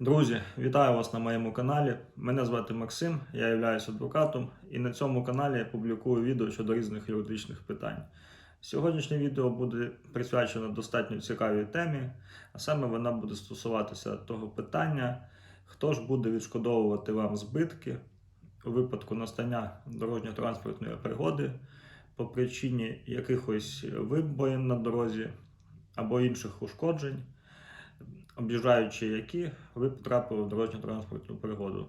Друзі, вітаю вас на моєму каналі. Мене звати Максим, я являюсь адвокатом, і на цьому каналі я публікую відео щодо різних юридичних питань. Сьогоднішнє відео буде присвячено достатньо цікавій темі, а саме вона буде стосуватися того питання, хто ж буде відшкодовувати вам збитки у випадку настання дорожньо-транспортної пригоди по причині якихось вибоїн на дорозі або інших ушкоджень об'їжджаючи які ви потрапили в дорожньо-транспортну пригоду.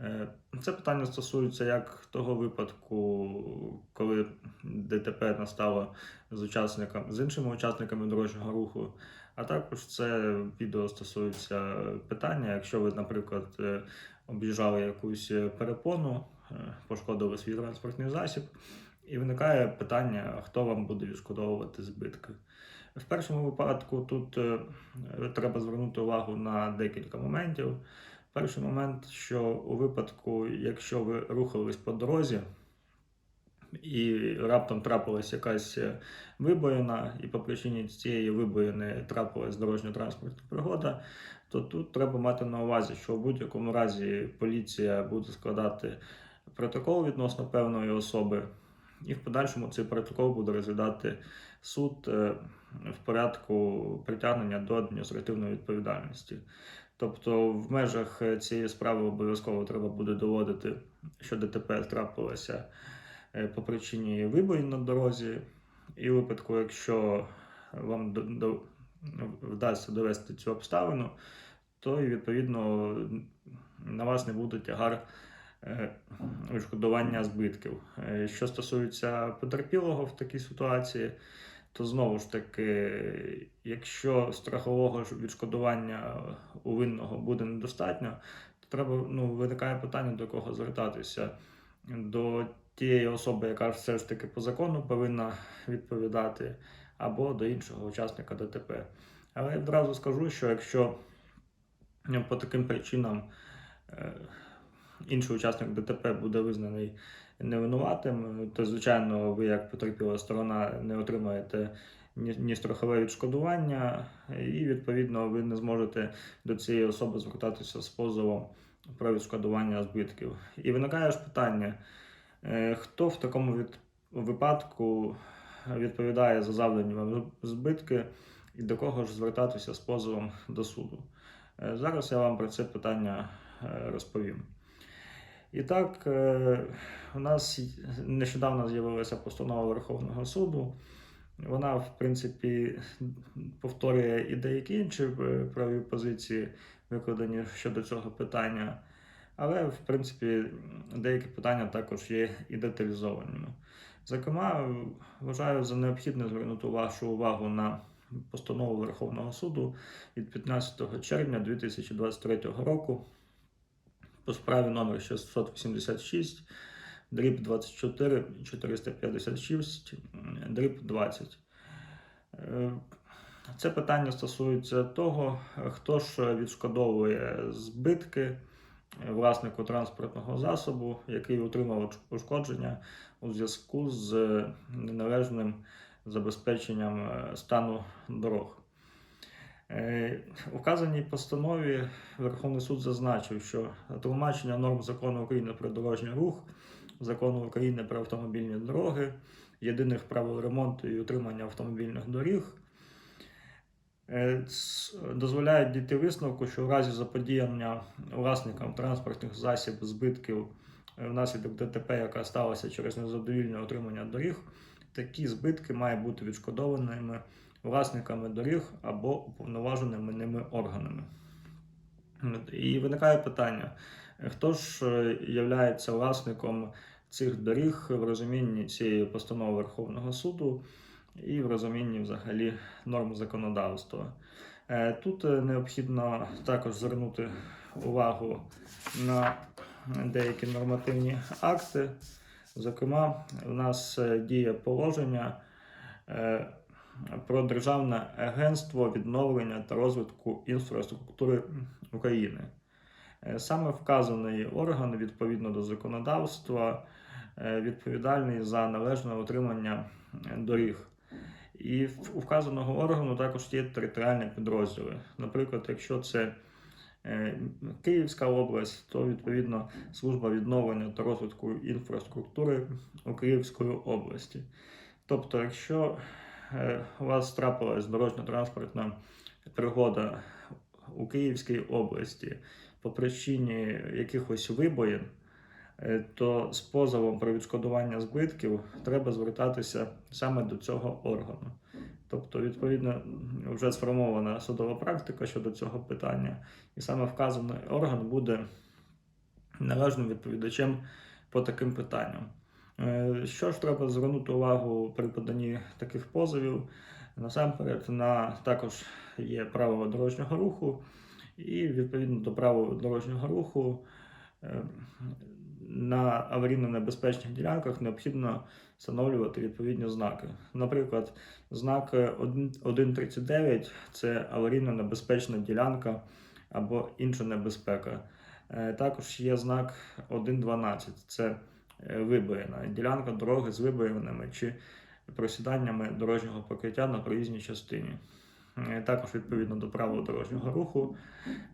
Е, Це питання стосується як того випадку, коли ДТП настало з учасниками з іншими учасниками дорожнього руху. А також це відео стосується питання, якщо ви, наприклад, е, об'їжджали якусь перепону, е, пошкодили свій транспортний засіб, і виникає питання, хто вам буде відшкодовувати збитки. В першому випадку тут е, треба звернути увагу на декілька моментів. Перший момент, що у випадку, якщо ви рухались по дорозі, і раптом трапилась якась е, вибоїна, і по причині цієї вибоїни трапилась дорожньо-транспортна пригода, то тут треба мати на увазі, що в будь-якому разі поліція буде складати протокол відносно певної особи, і в подальшому цей протокол буде розглядати суд е, в порядку притягнення до адміністративної відповідальності. Тобто, в межах цієї справи обов'язково треба буде доводити, що ДТП трапилося е, по причині вибоїн на дорозі, і у випадку, якщо вам вдасться довести цю обставину, то і відповідно на вас не буде тягар е, відшкодування збитків. Е, Що стосується потерпілого в такій ситуації, то знову ж таки, якщо страхового відшкодування у винного буде недостатньо, то треба ну, виникає питання, до кого звертатися. До тієї особи, яка все ж таки по закону повинна відповідати, або до іншого учасника ДТП. Але я одразу скажу, що якщо ну, по таким причинам е, інший учасник ДТП буде визнаний невинуватим, то звичайно, ви як потерпіла сторона не отримаєте ні, страхове відшкодування, і відповідно ви не зможете до цієї особи звертатися з позовом про відшкодування збитків. І виникає ж питання, е, хто в такому від... випадку відповідає за завдані вам збитки і до кого ж звертатися з позовом до суду. Е, Зараз я вам про це питання е, розповім. І так, е, у нас нещодавно з'явилася постанова Верховного суду. Вона, в принципі, повторює і деякі інші е, правові позиції, викладені щодо цього питання. Але, в принципі, деякі питання також є і деталізованими. Зокрема, вважаю за необхідне звернути вашу увагу на постанову Верховного суду від 15 червня 2023 року по справі номер 686, дріб 24 456, дріб 20. Е, Це питання стосується того, хто ж відшкодовує збитки власнику транспортного засобу, який отримав ушкодження у зв'язку з неналежним забезпеченням е, стану дорог. Е, У вказаній постанові Верховний суд зазначив, що тлумачення норм закону України про дорожній рух, закону України про автомобільні дороги, єдиних правил ремонту і утримання автомобільних доріг е, дозволяють дійти висновку, що в разі заподіяння власникам транспортних засіб збитків е, внаслідок ДТП, яка сталася через незадовільне отримання доріг, такі збитки мають бути відшкодованими власниками доріг або уповноваженими ними органами. І виникає питання: хто ж є власником цих доріг в розумінні цієї постанови Верховного суду і в розумінні взагалі норм законодавства? Е, тут необхідно також звернути увагу на деякі нормативні акти. Зокрема, у нас діє положення е, про Державне агентство відновлення та розвитку інфраструктури України. Е, саме вказаний орган відповідно до законодавства е, відповідальний за належне отримання е, доріг. І у вказаного органу також є територіальні підрозділи. Наприклад, якщо це Київська область, то відповідно служба відновлення та розвитку інфраструктури у Київської області. Тобто, якщо у вас трапилась дорожньо-транспортна пригода у Київській області по причині якихось вибоїн, е, то з позовом про відшкодування збитків треба звертатися саме до цього органу. Тобто, відповідно, вже сформована судова практика щодо цього питання, і саме вказаний орган буде належним відповідачем по таким питанням. Е, Що ж треба звернути увагу при поданні таких позовів? Насамперед, на також є правила дорожнього руху, і відповідно до правил дорожнього руху е, на аварійно-небезпечних ділянках необхідно встановлювати відповідні знаки. Наприклад, знак 1.39 це аварійно-небезпечна ділянка або інша небезпека. Е, Також є знак 1.12 це вибоїна ділянка дороги з вибоїнами чи просіданнями дорожнього покриття на проїзній частині. Е, Також відповідно до правил дорожнього руху,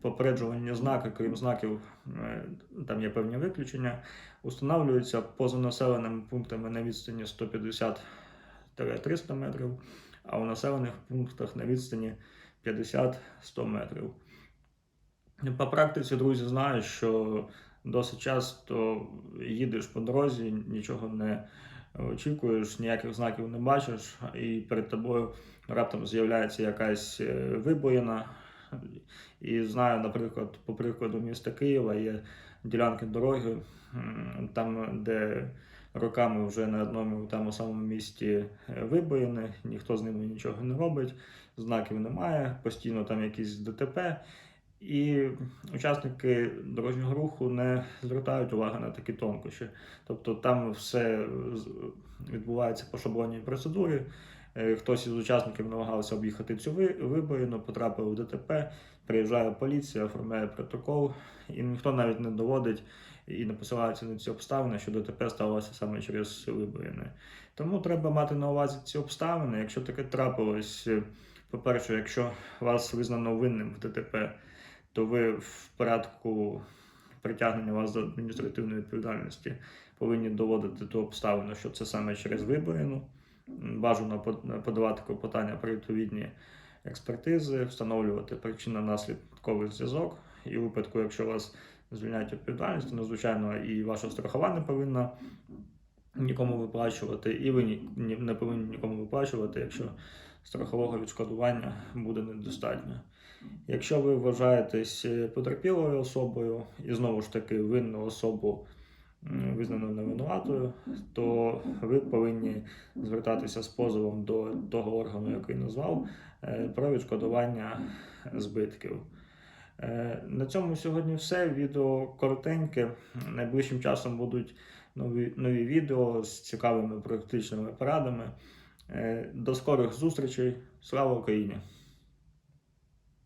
попереджувальні знаки, крім знаків, е, там є певні виключення, установлюються поза населеними пунктами на відстані 150-300 метрів, а у населених пунктах на відстані 50-100 метрів. По практиці, друзі, знаю, що досить часто їдеш по дорозі, нічого не очікуєш, ніяких знаків не бачиш, і перед тобою раптом з'являється якась е, вибоїна. І знаю, наприклад, по прикладу міста Києва є ділянки дороги, там, де роками вже на одному тому самому місці е, вибоїни, ніхто з ними нічого не робить, знаків немає, постійно там якісь ДТП. І учасники дорожнього руху не звертають уваги на такі тонкощі. Тобто там все відбувається по шаблонній процедурі. Е, Хтось із учасників намагався об'їхати цю ви- вибоїну, потрапив в ДТП, приїжджає поліція, оформляє протокол, і ніхто навіть не доводить і не посилається на ці обставини, що ДТП сталося саме через вибоїни. Тому треба мати на увазі ці обставини. Якщо таке трапилось, е, по-перше, якщо вас визнано винним в ДТП, то ви в порядку притягнення вас до адміністративної відповідальності повинні доводити ту обставину, що це саме через виборину. Бажано подавати клопотання про відповідні експертизи, встановлювати причинно-наслідковий зв'язок. І у випадку, якщо вас звільняють від відповідальності, ну, звичайно, і ваша страхова не повинна нікому виплачувати, і ви не повинні нікому виплачувати, якщо страхового відшкодування буде недостатньо. Якщо ви вважаєтесь е, потерпілою особою і знову ж таки винну особу визнано невинуватою, то ви повинні звертатися з позовом до того органу, який назвав, е, про відшкодування збитків. Е, На цьому сьогодні все. Відео коротеньке. Найближчим часом будуть нові, нові відео з цікавими практичними порадами. Е, До скорих зустрічей. Слава Україні!